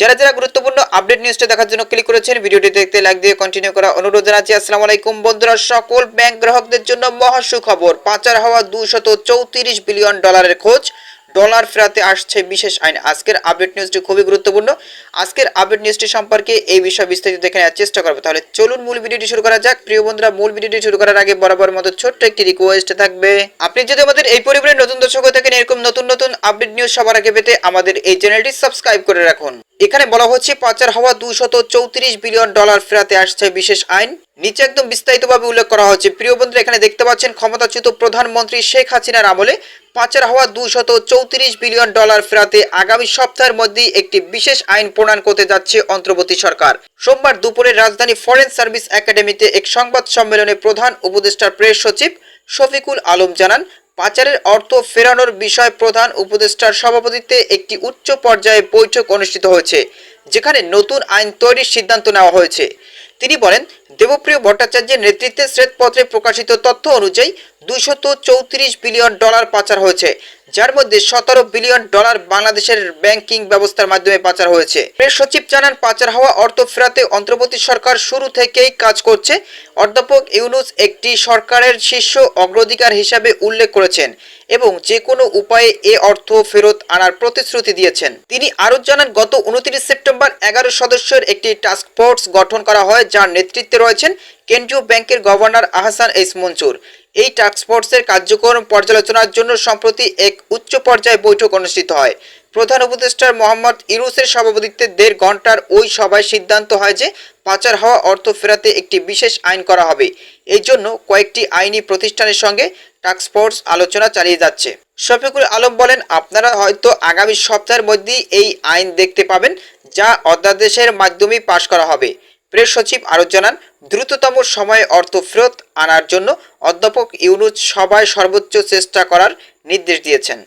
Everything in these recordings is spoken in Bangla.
যারা যারা গুরুত্বপূর্ণ আপডেট নিউজটা দেখার জন্য ক্লিক করেছেন ভিডিওটি দেখতে লাইক দিয়ে কন্টিনিউ করা অনুরোধ জানাচ্ছি। আসসালামু আলাইকুম বন্ধুরা, সকল ব্যাংক গ্রাহকদের জন্য মহা সুখবর পাচার হওয়া দুশত চৌত্রিশ বিলিয়ন ডলারের খোঁজ। ডলার ফেরাতে আসছে বিশেষ আইন। আজকের আপডেট নিউজটি খুবই গুরুত্বপূর্ণ। আজকের আপডেট নিউজটি সম্পর্কে এই বিষয়ে বিস্তারিত দেখে নেওয়ার চেষ্টা করব। তাহলে চলুন মূল ভিডিওটি শুরু করা যাক। প্রিয় বন্ধুরা, মূল ভিডিওটি শুরু করার আগে বরাবর মতো ছোট্ট একটি রিকোয়েস্ট থাকবে। আপনি যদি আমাদের এই পরিবারের নতুন দর্শক হয়ে থাকেন, এরকম নতুন নতুন আপডেট নিউজ সবার আগে পেতে আমাদের এই চ্যানেলটি সাবস্ক্রাইব করে রাখুন। এখানে বলা হচ্ছে পাচার হওয়া দুশত চৌত্রিশ বিলিয়ন ডলার ফেরাতে আসছে বিশেষ আইন। নিচে একদম বিস্তারিতভাবে উল্লেখ করা হচ্ছে। প্রিয় বন্ধুরা, এখানে দেখতে পাচ্ছেন ক্ষমতাচ্যুত প্রধানমন্ত্রী শেখ হাসিনার আমলে পাচার হওয়া দুশত চৌত্রিশ বিলিয়ন ডলার ফেরাতে আগামী সপ্তাহের মধ্যেই একটি বিশেষ আইন প্রণয়ন করতে যাচ্ছে অন্তর্বর্তী সরকার। সোমবার দুপুরে রাজধানী ফরেন সার্ভিস একাডেমিতে এক সংবাদ সম্মেলনে প্রধান উপদেষ্টার প্রেস সচিব শফিকুল আলম জানান পাচারের অর্থ ফেরানোর বিষয় প্রধান উপদেষ্টার সভাপতিত্বে একটি উচ্চ পর্যায়ে বৈঠক অনুষ্ঠিত হয়েছে, যেখানে নতুন আইন তৈরির সিদ্ধান্ত নেওয়া হয়েছে। তিনি বলেন দেবপ্রিয় ভট্টাচার্যের নেতৃত্বে শ্বেতপত্রে প্রকাশিত তথ্য অনুযায়ী দুশত চৌত্রিশ বিলিয়ন ডলার পাচার হয়েছে, যার মধ্যে সতেরো বিলিয়ন ডলার বাংলাদেশের ব্যাংকিং ব্যবস্থার মাধ্যমে পাচার হয়েছে। প্রেস সচিব জানান, পাচার হওয়া অর্থ ফেরাতে অন্তর্বর্তী সরকার শুরু থেকেই কাজ করছে। অধ্যাপক ইউনুস একটি সরকারের শীর্ষ অগ্রাধিকার হিসাবে উল্লেখ করেছেন এবং যে কোনো উপায়ে এ অর্থ ফেরত আনার প্রতিশ্রুতি দিয়েছেন। তিনি আরও জানান, গত উনত্রিশ সেপ্টেম্বর এগারো সদস্যের একটি টাস্ক ফোর্স গঠন করা হয়, যার নেতৃত্বে রয়েছেন কেন্দ্রীয় ব্যাংকের গভর্নর আহসান এস মনসুর। এই টাস্ক ফোর্সের কার্যক্রম পর্যালোচনার জন্য সম্প্রতি এক উচ্চ পর্যায়ে বৈঠক অনুষ্ঠিত হয়। প্রধান উপদেষ্টার মোহাম্মদ ইরুসের সভাপতিত্বে দেড় ঘণ্টার ওই সভায় সিদ্ধান্ত হয় যে পাচার হওয়া অর্থ ফেরাতে একটি বিশেষ আইন করা হবে। এই জন্য কয়েকটি আইনি প্রতিষ্ঠানের সঙ্গে টাস্কফোর্স আলোচনা চালিয়ে যাচ্ছে। শফিকুল আলম বলেন, আপনারা হয়তো আগামী সপ্তাহের মধ্যেই এই আইন দেখতে পাবেন, যা অধ্যাদেশের মাধ্যমে পাশ করা হবে। প্রেস সচিব আরও জানান, দ্রুততম সময়ে অর্থ ফেরত আনার জন্য অধ্যাপক ইউনুস সবাই সর্বোচ্চ চেষ্টা করার নির্দেশ দিয়েছেন।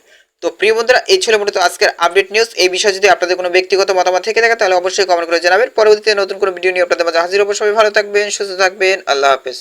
তো প্রিয় বন্ধুরা, এই ছিল মূলত আজকের আপডেট নিউজ। এই বিষয়ে যদি আপনাদের কোনো ব্যক্তিগত মতামত থেকে থাকে, তাহলে অবশ্যই কমেন্ট করে জানাবেন। পরবর্তীতে নতুন কোনো ভিডিও নিয়ে আপনাদের মাঝে হাজির অবশ্যই ভালো থাকবেন, সুস্থ থাকবেন। আল্লাহ হাফেজ।